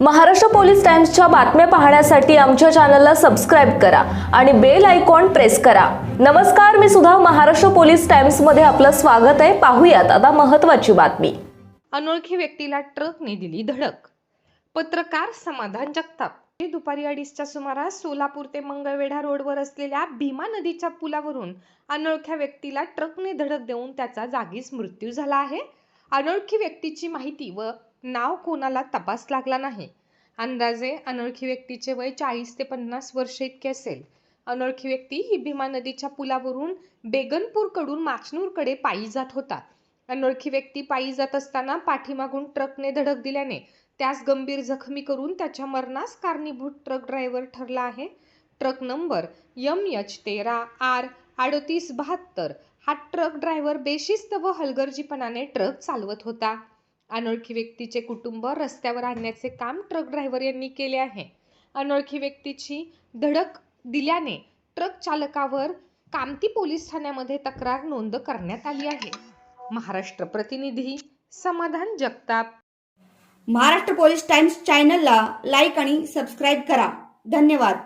Maharashtra police टाइम्सच्या बातम्या पाहण्यासाठी आमच्या चॅनलला सबस्क्राईब करा आणि बेल आयकॉन प्रेस करा. नमस्कार मी सुद्धा महाराष्ट्र पोलीस टाइम्समध्ये आपलं स्वागत आहे. पाहूयात आता महत्वाची बातमी. अनोळखी व्यक्तीला ट्रकने दिली धडक. पत्रकार समाधान जगताप. दुपारी अडीचच्या सुमारास सोलापूर ते मंगळवेढा रोडवर असलेल्या भीमा नदीच्या पुलावरून अनोळख्या व्यक्तीला ट्रकने धडक देऊन त्याचा जागीच मृत्यू झाला आहे. अनोळखी व्यक्तीची माहिती व नाव कोणाला तपास लागला नाही. अंदाजे अनोळखी व्यक्तीचे वय चाळीस ते पन्नास वर्ष इतके असेल. अनोळखी व्यक्ती ही भीमा नदीच्या पुलावरून बेगनपूरकडून माचनूरकडे पायी जात होता. अनोळखी व्यक्ती पायी जात असताना पाठीमागून ट्रकने धडक दिल्याने त्यास गंभीर जखमी करून त्याच्या मरणास कारणीभूत ट्रक ड्रायव्हर ठरला आहे. ट्रक नंबर यम एच तेरा आर अडतीस बहात्तर हा ट्रक ड्रायव्हर बेशिस्त व हलगर्जीपणाने ट्रक चालवत होता. अनोळखी व्यक्तीचे कुटुंब रस्त्यावर आणण्याचे काम ट्रक ड्रायव्हर यांनी केले आहे. अनोळखी व्यक्तीची धडक दिल्याने ट्रक चालकावर कामती पोलीस ठाण्यामध्ये तक्रार नोंद करण्यात आली आहे. महाराष्ट्र प्रतिनिधी समाधान जगताप. महाराष्ट्र पोलीस टाइम्स चॅनलला लाईक आणि सबस्क्राईब करा. धन्यवाद.